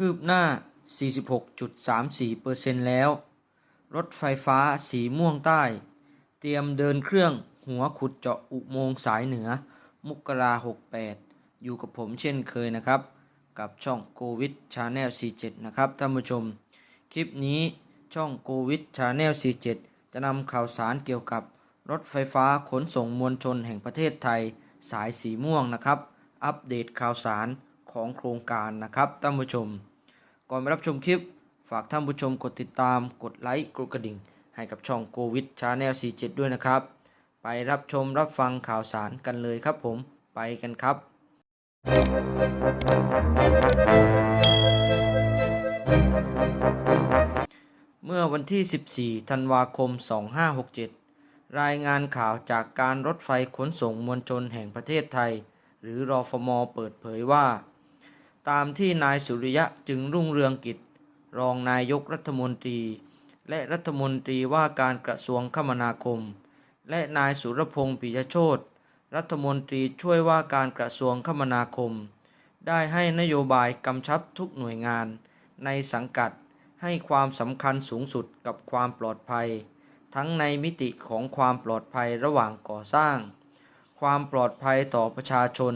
คืบหน้า 46.34%แล้ว รถไฟฟ้าสีม่วงใต้ เตรียมเดินเครื่องหัวขุดเจาะอุโมงค์สายเหนือ มุกรา68 อยู่กับผมเช่นเคยนะครับ กับช่องโควิดชาแนล47 นะครับท่านผู้ชม คลิปนี้ช่องโควิดชาแนล47 จะนำข่าวสารเกี่ยวกับรถไฟฟ้าขนส่งมวลชนแห่งประเทศไทย สายสีม่วงนะครับ อัปเดตข่าวสาร ของโครงการนะครับท่านผู้ชม ก่อนไปรับชมคลิป ฝากท่านผู้ชมกดติดตามกดไลค์กดกระดิ่ง ให้กับช่องโควิดชาแนล47 ด้วยนะครับ ไปรับชมรับฟังข่าวสารกันเลยครับผมไปกันครับเมื่อวันที่ 14 ธันวาคม 2567 รายงานข่าวจากการรถไฟขนส่งมวลชนแห่งประเทศไทย หรือรอฟม เปิดเผยว่า ตามที่นายสุริยะจึงรุ่งเรืองกิจ รองนายกรัฐมนตรี และรัฐมนตรีว่าการกระทรวงคมนาคม และนายสุรพงษ์ปิยโชตรัฐมนตรีช่วยว่าการกระทรวงคมนาคม ได้ให้นโยบายกำชับทุกหน่วยงาน ในสังกัดให้ความสำคัญสูงสุดกับความปลอดภัย ทั้งในมิติของความปลอดภัยระหว่างก่อสร้าง ความปลอดภัยต่อประชาชน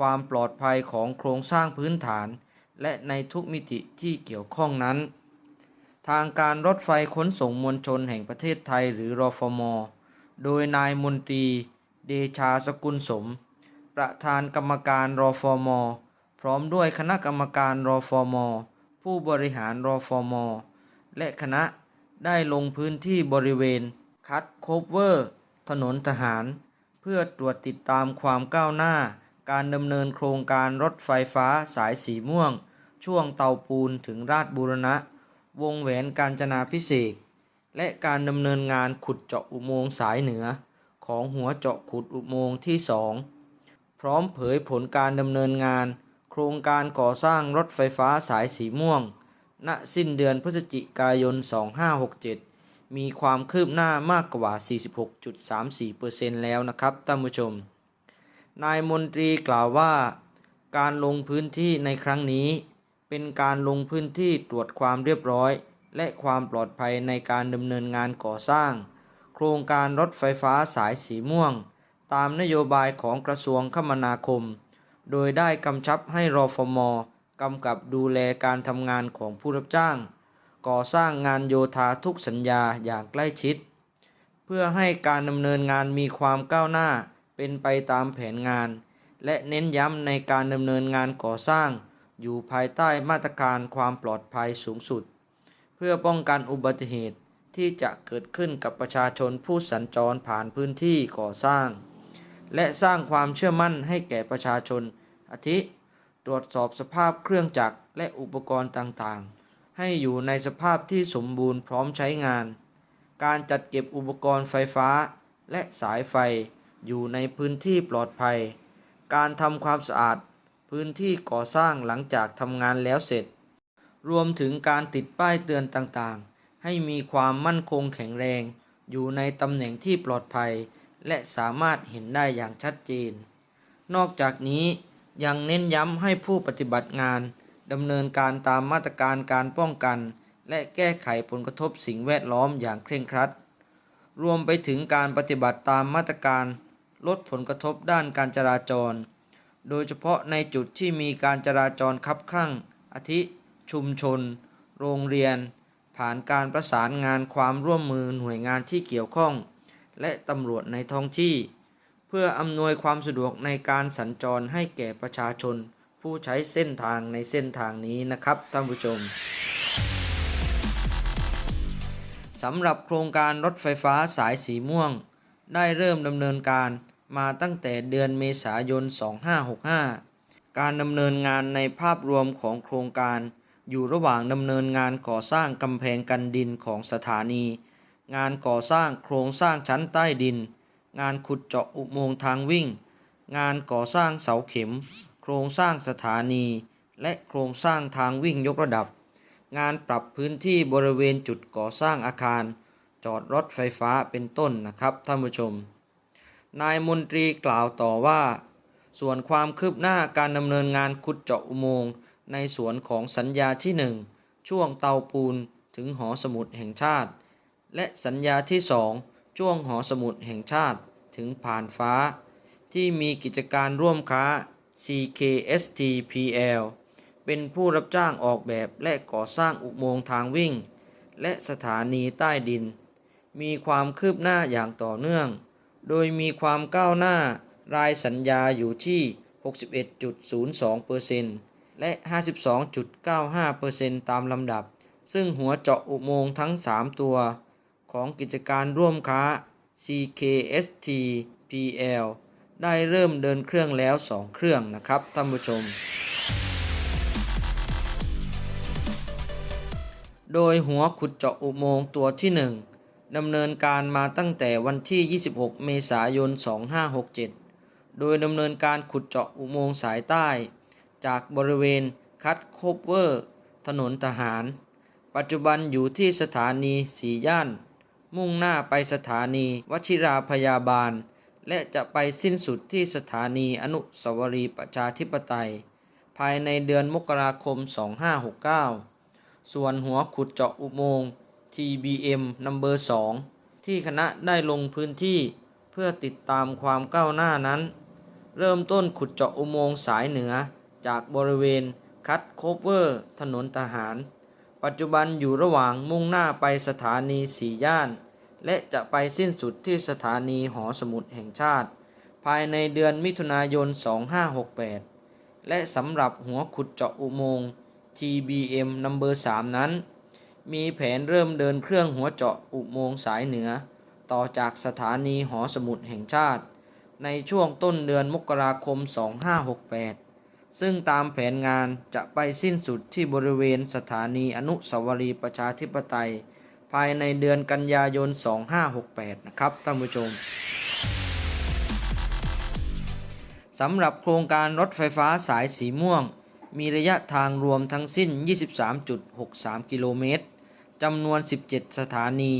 ความปลอดภัยของโครงสร้างพื้นฐาน และในทุกมิติที่เกี่ยวข้องนั้น ทางการรถไฟขนส่งมวลชนแห่งประเทศไทยหรือรอฟม โดยนายมนตรี เดชาสกุลสม ประธานกรรมการรอฟม พร้อมด้วยคณะกรรมการรอฟม ผู้บริหารรอฟม และคณะได้ลงพื้นที่บริเวณ คัดโคเวอร์ ถนนทหาร เพื่อตรวจติดตามความก้าวหน้า การดำเนินโครงการรถไฟฟ้าสายสีม่วง ช่วงเตาปูนถึงราชบูรณะ วงแหวนการจนาพิเศษและการดำเนินงานขุดเจาะอุโมงค์สายเหนือ ของหัวเจาะขุดอุโมงค์ที่สองพร้อมเผยผลการดำเนินงาน โครงการก่อสร้างรถไฟฟ้าสายสีม่วง ณสิ้นเดือนพฤศจิกายน 2567 มีความคืบหน้ามากกว่า 46.34%แล้วนะครับท่านผู้ชม นายมนตรีกล่าวว่า การลงพื้นที่ในครั้งนี้ เป็นการลงพื้นที่ตรวจความเรียบร้อย และความปลอดภัยในการดำเนินงานก่อสร้าง โครงการรถไฟฟ้าสายสีม่วง ตามนโยบายของกระทรวงคมนาคม โดยได้กำชับให้รอฟมกำกับดูแลการทำงานของผู้รับจ้าง ก่อสร้างงานโยธาทุกสัญญาอย่างใกล้ชิด เพื่อให้การดำเนินงานมีความก้าวหน้า เป็นไปตามแผนงาน และเน้นย้ำในการดำเนินงานก่อสร้าง อยู่ภายใต้มาตรการความปลอดภัยสูงสุด เพื่อป้องกันอุบัติเหตุที่จะเกิดขึ้นกับประชาชนผู้สัญจรผ่านพื้นที่ก่อสร้าง และสร้างความเชื่อมั่นให้แก่ประชาชน อาทิ ตรวจสอบสภาพเครื่องจักรและอุปกรณ์ต่างๆ ให้อยู่ในสภาพที่สมบูรณ์พร้อมใช้งาน การจัดเก็บอุปกรณ์ไฟฟ้าและสายไฟ อยู่ในพื้นที่ปลอดภัย การทำความสะอาดพื้นที่ก่อสร้างหลังจากทำงานแล้วเสร็จ รวมถึงการติดป้ายเตือนต่างๆ ให้มีความมั่นคงแข็งแรง อยู่ในตำแหน่งที่ปลอดภัย และสามารถเห็นได้อย่างชัดเจน นอกจากนี้ยังเน้นย้ำให้ผู้ปฏิบัติงานดำเนินการตามมาตรการการป้องกัน และแก้ไขผลกระทบสิ่งแวดล้อมอย่างเคร่งครัด รวมไปถึงการปฏิบัติตามมาตรการ ลดผลกระทบด้านการจราจร โดยเฉพาะในจุดที่มีการจราจรคับข้างอาทิ ชุมชน โรงเรียน ผ่านการประสานงานความร่วมมือหน่วยงานที่เกี่ยวข้อง และตำรวจในท้องที่ เพื่ออำนวยความสะดวกในการสัญจรให้แก่ประชาชน ผู้ใช้เส้นทางในเส้นทางนี้นะครับท่านผู้ชมสำหรับโครงการรถไฟฟ้าสายสีม่วง ได้เริ่มดำเนินการมาตั้งแต่เดือนเมษายน 2565 การดำเนินงานในภาพรวมของโครงการ อยู่ระหว่างดำเนินงานก่อสร้างกำแพงกันดินของสถานี งานก่อสร้างโครงสร้างชั้นใต้ดิน งานขุดเจาะอุโมงค์ทางวิ่ง งานก่อสร้างเสาเข็ม โครงสร้างสถานี และโครงสร้างทางวิ่งยกระดับ งานปรับพื้นที่บริเวณจุดก่อสร้างอาคาร จอดรถไฟฟ้าเป็นต้นนะครับท่านผู้ชม นายมนตรีกล่าวต่อว่า ส่วนความคืบหน้าการดำเนินงานขุดเจาะอุโมงค์ในสวนของสัญญาที่ 1 ช่วงเตาปูนถึงหอสมุดแห่งชาติ และสัญญาที่ 2 ช่วงหอสมุดแห่งชาติถึงผ่านฟ้า ที่มีกิจการร่วมค้า CKSTPL เป็นผู้รับจ้างออกแบบและก่อสร้างอุโมงค์ทางวิ่ง และสถานีใต้ดิน มีความคืบหน้าอย่างต่อเนื่อง โดยมีความก้าวหน้ารายสัญญาอยู่ที่ 61.02%และ 52.95%ตามลำดับ ซึ่งหัวเจาะอุโมงค์ทั้ง 3 ตัว ของกิจการร่วมค้า CKSTPL ได้เริ่มเดินเครื่องแล้ว 2 เครื่องนะครับท่านผู้ชม โดยหัวขุดเจาะอุโมงค์ตัวที่ 1 ดำเนินการมาตั้งแต่วันที่ 26 เมษายน 2567 โดยดำเนินการขุดเจาะอุโมงค์สายใต้ จากบริเวณคัดโคเวอร์ ถนนทหาร ปัจจุบันอยู่ที่สถานีสีย่าน มุ่งหน้าไปสถานีวชิราพยาบาล และจะไปสิ้นสุดที่สถานีอนุสาวรีย์ประชาธิปไตย ภายในเดือนมกราคม 2569 ส่วนหัวขุดเจาะอุโมงค์ TBM Number 2 ที่คณะได้ลงพื้นที่เพื่อติดตามความก้าวหน้านั้น เริ่มต้นขุดเจาะอุโมงค์สายเหนือจากบริเวณคัดโคเวอร์ ถนนทหาร ปัจจุบันอยู่ระหว่างมุ่งหน้าไปสถานีสีย่าน และจะไปสิ้นสุดที่สถานีหอสมุดแห่งชาติ ภายในเดือนมิถุนายน 2568 และสำหรับหัวขุดเจาะอุโมงค์ TBM Number 3นั้น มีแผนเริ่มเดินเครื่องหัวเจาะอุโมงค์สายเหนือ ต่อจากสถานีหอสมุดแห่งชาติ ในช่วงต้นเดือนมกราคม 2568 ซึ่งตามแผนงานจะไปสิ้นสุดที่บริเวณสถานีอนุสาวรีย์ประชาธิปไตย ภายในเดือนกันยายน 2568 นะครับท่านผู้ชมสำหรับโครงการรถไฟฟ้าสายสีม่วง มีระยะทางรวมทั้งสิ้น 23.63 กิโลเมตร จำนวน 17 สถานี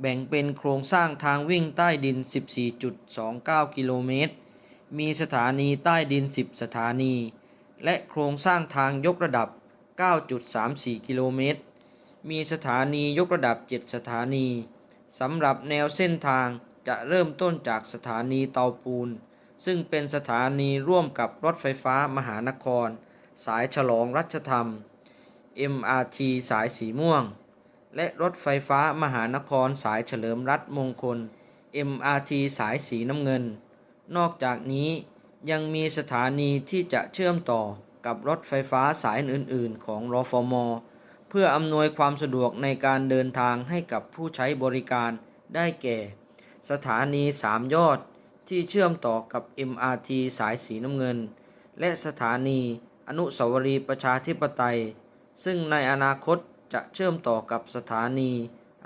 แบ่งเป็นโครงสร้างทางวิ่งใต้ดิน 14.29 กิโลเมตร มีสถานีใต้ดิน 10 สถานี และโครงสร้างทางยกระดับ 9.34 กิโลเมตร มีสถานียกระดับ 7 สถานี สำหรับแนวเส้นทางจะเริ่มต้นจากสถานีเตาปูน ซึ่งเป็นสถานีร่วมกับรถไฟฟ้ามหานคร สายฉลองรัชธรรม MRT สายสีม่วง และรถไฟฟ้ามหานครสายเฉลิมรัฐมงคล MRT สายสีน้ำเงิน นอกจากนี้ยังมีสถานีที่จะเชื่อมต่อกับรถไฟฟ้าสายอื่น ๆ ของรฟม เพื่ออำนวยความสะดวกในการเดินทางให้กับผู้ใช้บริการได้แก่ สถานีสามยอดที่เชื่อมต่อกับ MRT สายสีน้ำเงิน และสถานี อนุสาวรีย์ประชาธิปไตย ซึ่งในอนาคตจะเชื่อมต่อกับสถานี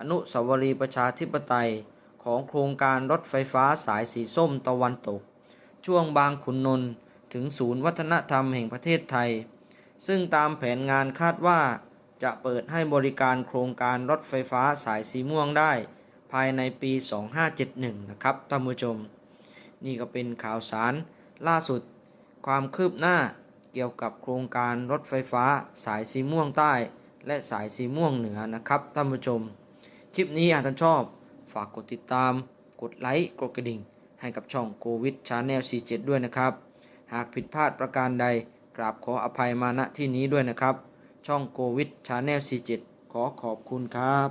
อนุสาวรีย์ประชาธิปไตย ของโครงการรถไฟฟ้าสายสีส้มตะวันตก ช่วงบางขุนนนท์ถึงศูนย์วัฒนธรรมแห่งประเทศไทย ซึ่งตามแผนงานคาดว่า จะเปิดให้บริการโครงการรถไฟฟ้าสายสีม่วงได้ ภายในปี 2571 นะครับท่านผู้ชม นี่ก็เป็นข่าวสารล่าสุดความคืบหน้า เกี่ยวกับโครงการรถไฟฟ้าสายสีม่วงใต้ และสายสีม่วงเหนือนะครับท่านผู้ชม คลิปนี้หากท่านชอบ ฝากกดติดตาม กดไลค์กดกระดิ่ง ให้กับช่องโควิดชาแนล 47 ด้วยนะครับ หากผิดพลาดประการใดกราบขออภัยมาณที่นี้ด้วยนะครับ ช่องโควิดชาแนล 47 ขอขอบคุณครับ